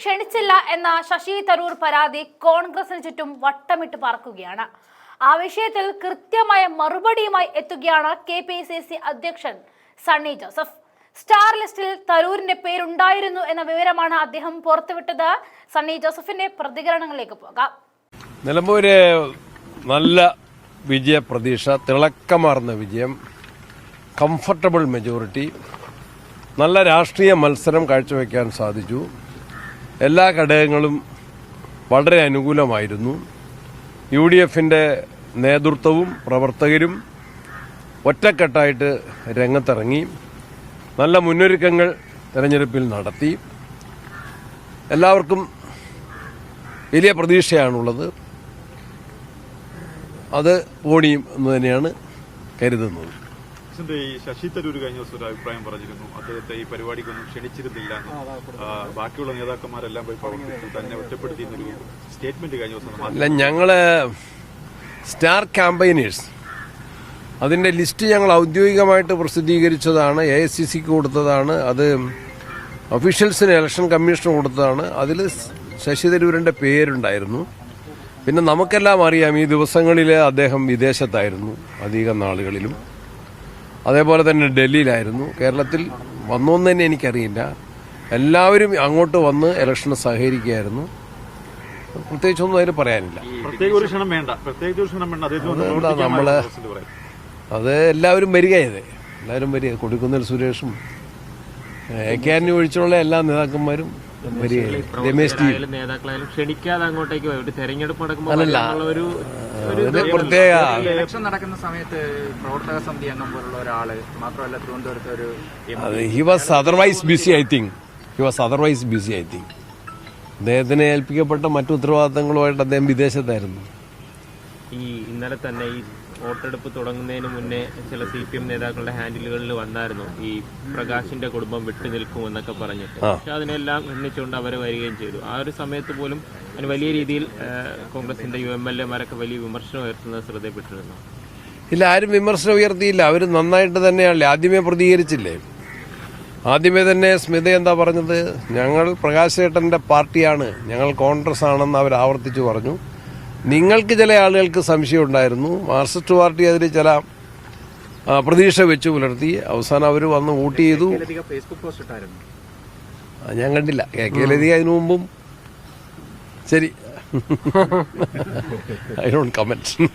ക്ഷണിച്ചില്ല എന്ന ശശി തരൂർ പരാതി കോൺഗ്രസിന് ചുറ്റും വട്ടമിട്ട് പറക്കുകയാണ് ആ വിഷയത്തിൽ കൃത്യമായ മറുപടിയുമായി എത്തുകയാണ് കെ പി സി സി അധ്യക്ഷൻ സണ്ണി ജോസഫ്. സ്റ്റാർ ലിസ്റ്റിൽ തരൂരിന്റെ പേരുണ്ടായിരുന്നു എന്ന വിവരമാണ് അദ്ദേഹം പുറത്തുവിട്ടത്. സണ്ണി ജോസഫിന്റെ പ്രതികരണങ്ങളിലേക്ക് പോകാം. നിലമ്പൂര് നല്ല വിജയ പ്രതീക്ഷ തിളക്കമാർന്ന വിജയം കംഫർട്ടബിൾ മെജോറിറ്റി നല്ല രാഷ്ട്രീയ മത്സരം കാഴ്ചവെക്കാൻ സാധിച്ചു. എല്ലാ ഘടകങ്ങളും വളരെ അനുകൂലമായിരുന്നു. യു ഡി എഫിന്റെ നേതൃത്വവും പ്രവർത്തകരും ഒറ്റക്കെട്ടായിട്ട് രംഗത്തിറങ്ങി. നല്ല മുന്നൊരുക്കങ്ങൾ തെരഞ്ഞെടുപ്പിൽ നടത്തി. എല്ലാവർക്കും വലിയ പ്രതീക്ഷയാണുള്ളത്. അത് ഓടിയും എന്ന് തന്നെയാണ് കരുതുന്നത്. ഇതിന്റെ ഈ ശശി തരൂർ കഴിഞ്ഞ ദിവസം ഒരു അഭിപ്രായം പറഞ്ഞിരുന്നു. അദ്ദേഹത്തെ ഈ പരിപാടിക്കൊന്നും ക്ഷണിച്ചിരുന്നില്ല ബാക്കിയുള്ള നേതാക്കന്മാരെല്ലാം പോയി പ്രവർത്തിച്ചു. തന്നെ ഒറ്റപ്പെടുത്തി എന്നൊരു സ്റ്റേറ്റ്മെന്റ് കഴിഞ്ഞ ദിവസം അല്ല ഞങ്ങൾ സ്റ്റാർ ക്യാമ്പയിനേഴ്സ്. അതിന്റെ ലിസ്റ്റ് ഞങ്ങൾ ഔദ്യോഗികമായിട്ട് പ്രസിദ്ധീകരിച്ചതാണ്. എ ഐ സി സിക്ക് കൊടുത്തതാണ്. അത് ഒഫീഷ്യൽസിന് ഇലക്ഷൻ കമ്മീഷന് കൊടുത്തതാണ്. അതിൽ ശശി തരൂരിന്റെ പേരുണ്ടായിരുന്നു. പിന്നെ നമുക്കെല്ലാം അറിയാം ഈ ദിവസങ്ങളിൽ അദ്ദേഹം വിദേശത്തായിരുന്നു അധികം നാളുകളിലും. അതേപോലെ തന്നെ ഡൽഹിയിലായിരുന്നു. കേരളത്തിൽ വന്നോന്ന് തന്നെ എനിക്കറിയില്ല. എല്ലാവരും അങ്ങോട്ട് വന്ന് ഇലക്ഷന് സഹകരിക്കുകയായിരുന്നു. പ്രത്യേകിച്ചൊന്നും അതിൽ പറയാനില്ല. വന്ന് നമ്മൾ അത് എല്ലാവരും വരികയത് എല്ലാവരും വരിക. കൊടുക്കുന്നിൽ സുരേഷും എ കെ ആന്റണി ഒഴിച്ചുള്ള എല്ലാ നേതാക്കന്മാരും നേതാക്കളായാലും ക്ഷണിക്കാതെ അങ്ങോട്ടേക്ക് ഒരു തെരഞ്ഞെടുപ്പ് നടക്കുമ്പോൾ അല്ലല്ല. ഒരു പ്രത്യേക ഇലക്ഷൻ നടക്കുന്ന സമയത്ത് പ്രവർത്തക സമിതി അംഗം പോലുള്ള ഒരാൾ മാത്രമല്ല തിരുവനന്തപുരത്ത് ഒരു he was otherwise busy I think he was otherwise busy I think അദ്ദേഹത്തിന് ഏൽപ്പിക്കപ്പെട്ട മറ്റു ഉത്തരവാദിത്തങ്ങളുമായിട്ട് അദ്ദേഹം വിദേശത്തായിരുന്നു. ഈ ഇന്നലെ തന്നെ ഈ വോട്ടെടുപ്പ് തുടങ്ങുന്നതിന് മുന്നേ ചില സി പി എം നേതാക്കളുടെ ഹാൻഡിലുകളിൽ വന്നായിരുന്നു ഈ പ്രകാശിന്റെ കുടുംബം വിട്ടു നിൽക്കുമെന്നൊക്കെ പറഞ്ഞിട്ട്. പക്ഷെ അതിനെല്ലാം എണ്ണിച്ചുകൊണ്ട് അവർ വരികയും ചെയ്തു. ആ ഒരു സമയത്ത് പോലും അതിന് വലിയ രീതിയിൽ കോൺഗ്രസിന്റെ യു എം എൽ എമാരൊക്കെ വലിയ വിമർശനം ഉയർത്തുന്നത് ശ്രദ്ധയപ്പെട്ടിരുന്നു ഇല്ല ആരും വിമർശനം ഉയർത്തിയില്ല. അവർ നന്നായിട്ട് തന്നെയാണല്ലേ? ആദ്യമേ പ്രതികരിച്ചില്ലേ? ആദ്യമേ തന്നെ സ്മിത എന്താ പറഞ്ഞത്? ഞങ്ങൾ പ്രകാശ് പ്രകാശേട്ടന്റെ പാർട്ടിയാണ്. ഞങ്ങൾ കോൺഗ്രസ് ആണെന്ന് അവർ ആവർത്തിച്ചു പറഞ്ഞു. നിങ്ങൾക്ക് ചില ആളുകൾക്ക് സംശയം ഉണ്ടായിരുന്നു. മാർക്സിസ്റ്റ് പാർട്ടി അതിൽ ചില പ്രതീക്ഷ വെച്ചു പുലർത്തി. അവസാനം അവർ വന്ന് വോട്ട് ചെയ്തു. ഞാൻ കണ്ടില്ല. കെ കെ ലതിക അതിനു മുമ്പും. ശരി. I don't comment